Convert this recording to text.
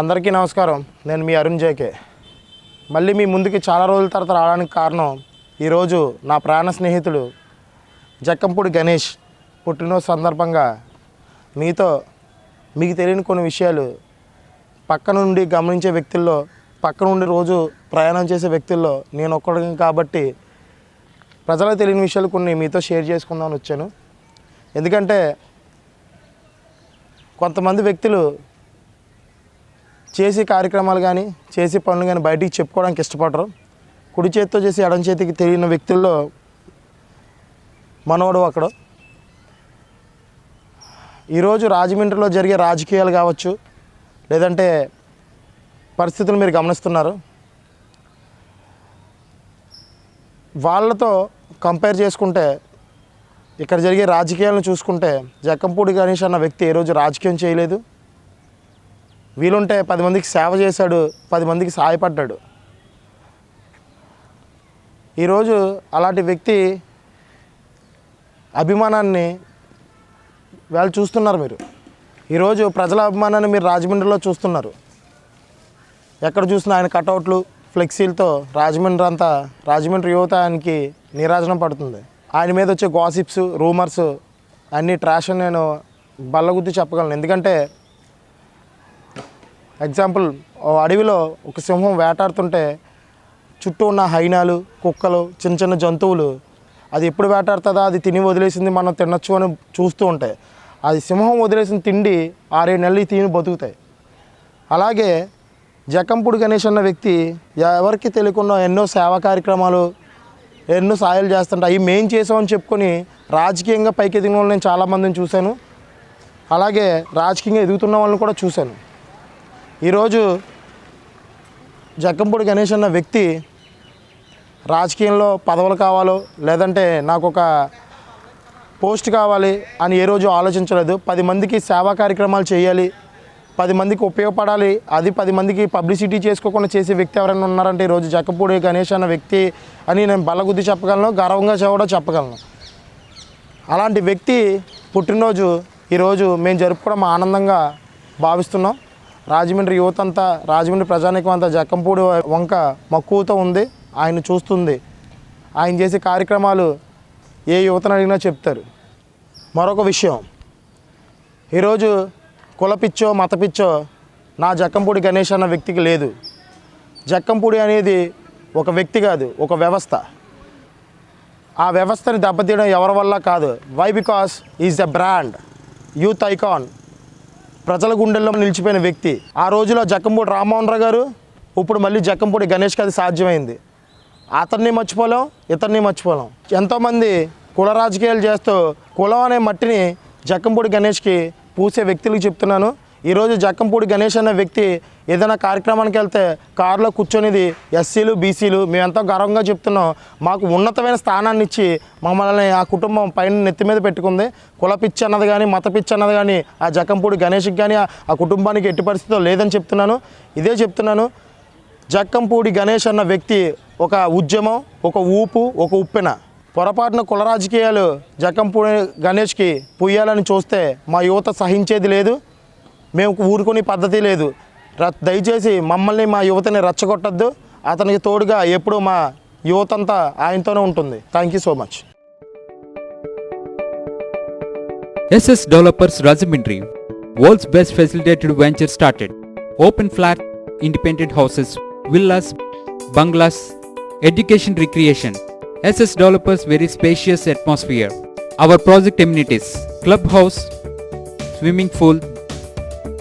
అందరికీ నమస్కారం. నేను మీ అరుణ్ జేకే. మళ్ళీ మీ ముందుకి చాలా రోజుల తర్వాత రావడానికి కారణం ఈరోజు నా ప్రాణ స్నేహితుడు జక్కంపూడి గణేష్ పుట్టినరోజు సందర్భంగా మీతో మీకు తెలియని కొన్ని విషయాలు పక్క నుండి గమనించే వ్యక్తుల్లో పక్క నుండి రోజు ప్రయాణం చేసే వ్యక్తుల్లో నేను ఒక్కడిని కాబట్టి ప్రజలకు తెలియని విషయాలు కొన్ని మీతో షేర్ చేసుకుందామని వచ్చాను. ఎందుకంటే కొంతమంది వ్యక్తులు చేసే కార్యక్రమాలు కానీ చేసే పనులు కానీ బయటికి చెప్పుకోవడానికి ఇష్టపడరు. కుడి చేతితో చేసి ఎడం చేతికి తెలియని వ్యక్తుల్లో మనవడు అక్కడ. ఈరోజు రాజమండ్రిలో జరిగే రాజకీయాలు కావచ్చు లేదంటే పరిస్థితులు మీరు గమనిస్తున్నారు. వాళ్ళతో కంపేర్ చేసుకుంటే ఇక్కడ జరిగే రాజకీయాలను చూసుకుంటే జక్కంపూడి గణేష్ అన్న వ్యక్తి ఏ రోజు రాజకీయం చేయలేదు. వీలుంటే పది మందికి సేవ చేశాడు పది మందికి సహాయపడ్డాడు ఈరోజు అలాంటి వ్యక్తి అభిమానాన్ని వాళ్ళు చూస్తున్నారు మీరు. ఈరోజు ప్రజల అభిమానాన్ని మీరు రాజమండ్రిలో చూస్తున్నారు. ఎక్కడ చూసినా ఆయన కటౌట్లు ఫ్లెక్సీలతో రాజమండ్రి అంతా రాజమండ్రి యువత ఆయనకి నీరాజనం పడుతుంది. ఆయన మీద వచ్చే గాసిప్స్ రూమర్స్ అన్నీ ట్రాష్ అని నేను బల్లగుద్ది చెప్పగలను. ఎందుకంటే ఎగ్జాంపుల్ అడవిలో ఒక సింహం వేటాడుతుంటే చుట్టూ ఉన్న హైనాలు కుక్కలు చిన్న చిన్న జంతువులు అది ఎప్పుడు వేటాడుతుందా? అది తిని వదిలేసింది మనం తినొచ్చు అని చూస్తూ ఉంటాయి. అది సింహం వదిలేసిన తిండి ఆరేడు నెలలు తిని బతుకుతాయి. అలాగే జకంపుడు గణేష్ అన్న వ్యక్తి ఎవరికి తెలియకుండా ఎన్నో సేవా కార్యక్రమాలు ఎన్నో సాయాలు చేస్తుంటే అవి మేం చేసామని చెప్పుకొని రాజకీయంగా పైకి ఎదిగిన వాళ్ళని నేను చాలామందిని చూశాను. అలాగే రాజకీయంగా ఎదుగుతున్న వాళ్ళని కూడా చూశాను. ఈరోజు జక్కంపూడి గణేష్ అన్న వ్యక్తి రాజకీయంలో పదవులు కావాలో లేదంటే నాకు ఒక పోస్ట్ కావాలి అని ఏ రోజు ఆలోచించలేదు. పది మందికి సేవా కార్యక్రమాలు చేయాలి పది మందికి ఉపయోగపడాలి అది పది మందికి పబ్లిసిటీ చేసుకోకుండా చేసే వ్యక్తి ఎవరైనా ఉన్నారంటే ఈరోజు జక్కపూడి గణేష్ అన్న వ్యక్తి అని నేను బలగుద్ది చెప్పగలను గర్వంగా కూడా చెప్పగలను. అలాంటి వ్యక్తి పుట్టినరోజు ఈరోజు మేము జరుపుకోవడం ఆనందంగా భావిస్తున్నాం. రాజమండ్రి యువత అంతా రాజమండ్రి ప్రజానికం అంతా జక్కంపూడి వంక మక్కువతో ఉంది. ఆయన చూస్తుంది. ఆయన చేసే కార్యక్రమాలు ఏ యువతను అడిగినా చెప్తారు. మరొక విషయం. ఈరోజు కులపిచ్చో మతపిచ్చో నా జక్కంపూడి గణేష్ అన్న వ్యక్తికి లేదు. జక్కంపూడి అనేది ఒక వ్యక్తి కాదు ఒక వ్యవస్థ. ఆ వ్యవస్థని దెబ్బతీయడం ఎవరి వల్ల కాదు. Why because is a brand youth icon ప్రజల గుండెల్లో నిలిచిపోయిన వ్యక్తి. ఆ రోజులో జక్కంపూడి రామ్మోహన్ రావు గారు ఇప్పుడు మళ్ళీ జక్కంపూడి గణేష్కి అది సాధ్యమైంది. అతన్ని మర్చిపోలేం ఇతన్ని మర్చిపోలేం. ఎంతోమంది కుల రాజకీయాలు చేస్తూ కులం అనే మట్టిని జక్కంపూడి గణేష్కి పూసే వ్యక్తులకు చెప్తున్నాను. ఈరోజు జక్కంపూడి గణేష్ అనే వ్యక్తి ఏదైనా కార్యక్రమానికి వెళ్తే కారులో కూర్చొనిది ఎస్సీలు బీసీలు మేమెంతో గర్వంగా చెప్తున్నాం. మాకు ఉన్నతమైన స్థానాన్ని ఇచ్చి మమ్మల్ని ఆ కుటుంబం పైన నెత్తి మీద పెట్టుకుంది. కుల పిచ్చి అన్నది కానీ మత పిచ్చి అన్నది కానీ ఆ జక్కంపూడి గణేష్కి కానీ ఆ- ఆ కుటుంబానికి ఎట్టి పరిస్థితిలో లేదని చెప్తున్నాను. ఇదే చెప్తున్నాను. జక్కంపూడి గణేష్ అన్న వ్యక్తి ఒక ఉద్యమం ఒక ఊపు ఒక ఉప్పెన. పొరపాటున కుల రాజకీయాలు జక్కంపూడి గణేష్కి పుయ్యాలని చూస్తే మా యువత సహించేది లేదు. మేము ఊరుకునే పద్ధతి లేదు. దయచేసి మమ్మల్ని మా యువతని రచ్చగొట్టద్దు. అతనికి తోడుగా ఎప్పుడు మా యువత అంతా ఆయనతోనే ఉంటుంది. Thank so much SS developers Rajahmundry worlds best facilitated venture started open flat independent houses villas bungalows education recreation SS developers very spacious atmosphere our project amenities club house swimming pool